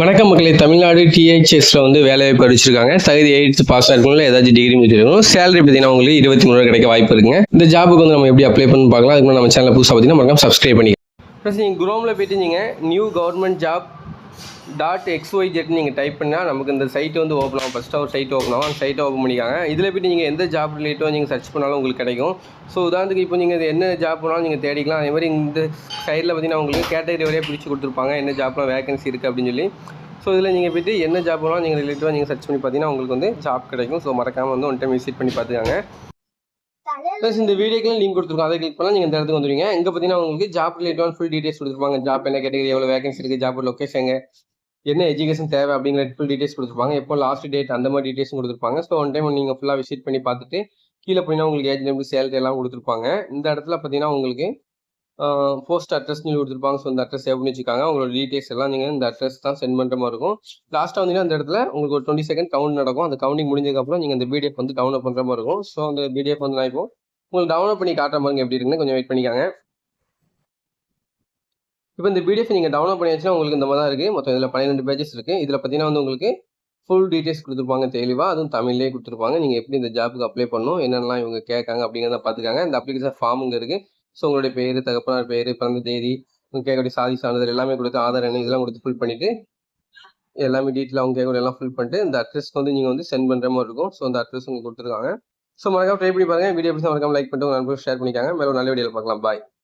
வணக்கம் மக்களே. தமிழ்நாடு டிஹெச்எஸ்ல வந்து வேலை படிச்சிருக்காங்க தகுதி எயித்து பாஸ் இருக்கவங்கள ஏதாச்சும் டிகிரி முடிச்சிருக்கணும் சேலரி பார்த்தீங்கன்னா உங்களுக்கு இருபத்தி மூணு ரூபா கிடைக்க வாய்ப்பு இருக்குங்க. இந்த ஜாபுக்கு வந்து நம்ம எப்படி அப்ளை பண்ணி பார்க்கலாம். அதுக்கு நம்ம சேனல் புதுசாக பார்த்தீங்கன்னா மறக்காம சப்ஸ்கிரைப் பண்ணி ப்ளஸ் நீங்கள் குரோமில் போயிட்டு நீங்கள் new government job dot xyz நீங்கள் டைப் பண்ணால் நமக்கு இந்த சைட் வந்து ஓப்பன் ஆகும். ஃபஸ்ட்டாக ஒரு சைட் ஓப்பன் ஆகும். அந்த சைட்டை ஓப்பன் பண்ணிக்காங்க இதில் போய்ட்டு நீங்கள் எந்த ஜாப் ரிலேட்டோ நீங்கள் சர்ச் பண்ணாலும் உங்களுக்கு கிடைக்கும். ஸோ உதாரணத்துக்கு இப்போ நீங்கள் என்ன ஜாப் பண்ணாலும் நீங்கள் தேடிக்கலாம். அதே மாதிரி இந்த சைடில் பார்த்தீங்கன்னா உங்களுக்கு கேட்டகரி வரையாக பிரித்து கொடுத்துருப்பாங்க. என்ன ஜாப்லாம் வேகன்சி இருக்குது அப்படின்னு சொல்லி. ஸோ இதில் நீங்கள் போய்ட்டு என்ன ஜாப் பண்ணாலும் நீங்கள் ரிலேட்டிவாக நீங்கள் சர்ச் பண்ணி பார்த்தீங்கன்னா உங்களுக்கு வந்து ஜாப் கிடைக்கும். ஸோ மறக்காமல் வந்து ஒன் டைம் விசிட் பண்ணி பார்த்துக்காங்க ப்ளஸ் இந்த வீடியோக்கெல்லாம் லிங்க் கொடுத்துருக்கோம். அதை கிளிக் பண்ணால் நீங்கள் இந்த இடத்துக்கு வந்துடுவீங்க இங்கே பார்த்தீங்கன்னா உங்களுக்கு ஜாப் ரிலேட்டட் ஃபுல் டீடைல்ஸ் கொடுத்துருப்பாங்க. ஜாப் என்ன கேட்டகரி எவ்வளோ வேகன்சி இருக்குது ஜாப் லொக்கேஷன் என்ன எஜுகேஷன் தேவை அப்படிங்கிற ஃபுல் டீடைல்ஸ் கொடுத்துருப்பாங்க. எப்போ லாஸ்ட் டேட் அந்த மாதிரி டீடைல்ஸும் கொடுத்துருப்பாங்க. ஸோ ஒன் டைம் நீங்கள் ஃபுல்லாக விசிட் பண்ணி பார்த்துட்டு கீழே போனீங்கன்னா உங்களுக்கு ஏஜ் நம்பர் சேலரி எல்லாம் கொடுத்துருப்பாங்க. இந்த இடத்துல பார்த்தீங்கன்னா உங்களுக்கு போஸ்ட் அட்ரஸ்னு கொடுத்துருப்பாங்க ஸோ இந்த அட்ரஸ் சேவ் பண்ணி வச்சுக்காங்க உங்களோட டீடைல்ஸ் எல்லாம் நீங்கள் இந்த அட்ரஸ் தான் சென்ட் பண்ணுற மாதிரி இருக்கும். லாஸ்ட்டாக வந்தீங்கன்னா அந்த இடத்துல உங்களுக்கு ஒரு டுவெண்ட்டி செகண்ட் கவுண்ட் நடக்கும். அந்த கவுண்டிங் முடிஞ்சதுக்கப்புறம் நீங்கள் இந்த பிடிஎஃப் வந்து டவுன்லோட் பண்ணுற மாதிரி இருக்கும். ஸோ அந்த பிடிஎஃப் வந்து நான் இப்போ உங்களுக்கு டவுன்லோட் பண்ணி காட்டுற மாதிரி எப்படி இருக்குன்னு கொஞ்சம் வெயிட் பண்ணிக்காங்க. இப்போ இந்த பிடிஎஃப் நீங்கள் டவுன்லோட் பண்ணியாச்சுன்னா உங்களுக்கு இந்த மாதிரி தான் இருக்குது மொத்தம் இதில் பன்னிரெண்டு பேஜஸ் இருக்குது இதில் பார்த்தீங்கன்னா வந்து உங்களுக்கு ஃபுல் டீட்டெயில்ஸ் கொடுத்துருப்பாங்க தெளிவாக அதுவும் தமிழ்லேயே கொடுத்துருப்பாங்க. நீங்கள் எப்படி இந்த ஜாப்புக்கு அப்ளை பண்ணணும் என்னென்னலாம் இவங்க கேட்காங்க அப்படிங்கிறத பார்த்துக்காங்க. இந்த அப்ளிகேஷன் ஃபார்ம் இங்கே இருக்குது ஸோ உங்களுடைய பேர் தகப்பனார் பேர் பிறந்த தேதி கேட்கக்கூடிய சாதி சான்றிதழ் எல்லாமே கொடுத்து ஆதார் எண்ணு இதெல்லாம் கொடுத்து ஃபில் பண்ணிவிட்டு எல்லாமே டீட்டெயில் அவங்க கேட்கக்கூடிய எல்லாம் ஃபில் பண்ணிட்டு இந்த அட்ரஸ்க்கு வந்து நீங்கள் வந்து சென்ட் பண்ணுற மாதிரி இருக்கும். ஸோ அந்த அட்ரஸ் உங்களுக்கு கொடுத்துருக்காங்க. ஸோ மறக்காம ட்ரை பண்ணி பாருங்கள் வீடியோ பிடிச்சா மறக்காம லைக் பண்ணிட்டு உங்கள் நண்பர்கள் ஷேர் பண்ணிக்காங்க. மேலே நல்ல வீடியோவில் பார்க்கலாம். பாய்